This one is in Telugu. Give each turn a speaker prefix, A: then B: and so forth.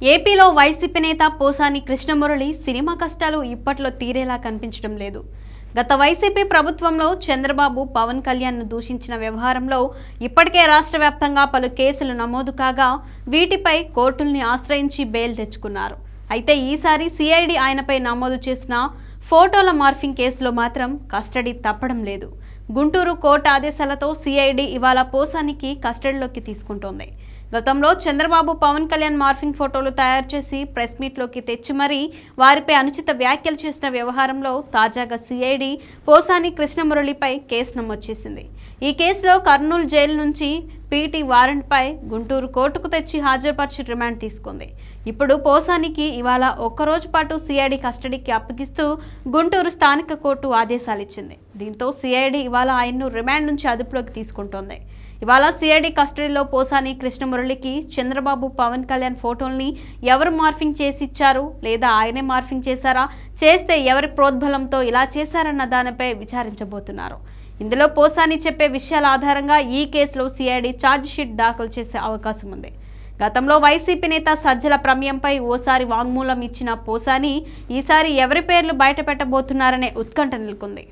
A: ఏపీలో వైసీపీ నేత పోసాని కృష్ణమురళి సినిమా కష్టాలు ఇప్పట్లో తీరేలా కనిపించడం లేదు. గత వైసీపీ ప్రభుత్వంలో చంద్రబాబు పవన్ కళ్యాణ్ను దూషించిన వ్యవహారంలో ఇప్పటికే రాష్ట్ర వ్యాప్తంగా పలు కేసులు నమోదు కాగా వీటిపై కోర్టుల్ని ఆశ్రయించి బెయిల్ తెచ్చుకున్నారు. అయితే ఈసారి సిఐడి ఆయనపై నమోదు చేసిన ఫోటోల మార్ఫింగ్ కేసులో మాత్రం కస్టడీ తప్పడం లేదు. గుంటూరు కోర్టు ఆదేశాలతో సిఐడి ఇవాళ పోసానికి కస్టడీలోకి తీసుకుంటోంది. గతంలో చంద్రబాబు పవన్ కళ్యాణ్ మార్ఫింగ్ ఫోటోలు తయారు చేసి ప్రెస్ మీట్లోకి తెచ్చి మరీ వారిపై అనుచిత వ్యాఖ్యలు చేసిన వ్యవహారంలో తాజాగా సిఐడి పోసాని కృష్ణమురళిపై కేసు నమోదు చేసింది. ఈ కేసులో కర్నూలు జైలు నుంచి పీటీ వారెంట్పై గుంటూరు కోర్టుకు తెచ్చి హాజరుపరిచి రిమాండ్ తీసుకుంది. ఇప్పుడు పోసానికి ఇవాళ ఒక్కరోజు పాటు సిఐడి కస్టడీకి అప్పగిస్తూ గుంటూరు స్థానిక కోర్టు ఆదేశాలు ఇచ్చింది. దీంతో సిఐడి ఇవాళ ఆయన్ను రిమాండ్ నుంచి అదుపులోకి తీసుకుంటోంది. ఇవాళ సిఐడి కస్టడీలో పోసాని కృష్ణమురళికి చంద్రబాబు పవన్ కళ్యాణ్ ఫోటోల్ని ఎవరు మార్ఫింగ్ చేసి ఇచ్చారు లేదా ఆయనే మార్ఫింగ్ చేశారా? చేస్తే ఎవరి ప్రోద్బలంతో ఇలా చేశారన్న దానిపై విచారించబోతున్నారు. ఇందులో పోసాని చెప్పే విషయాల ఆధారంగా ఈ కేసులో సిఐడి ఛార్జ్ షీట్ దాఖలు చేసే అవకాశం ఉంది. గతంలో వైసీపీ నేత సజ్జల ప్రమేయంపై ఓసారి వాంగ్మూలం ఇచ్చిన పోసాని ఈసారి ఎవరి పేర్లు బయటపెట్టబోతున్నారనే ఉత్కంఠ నెలకొంది.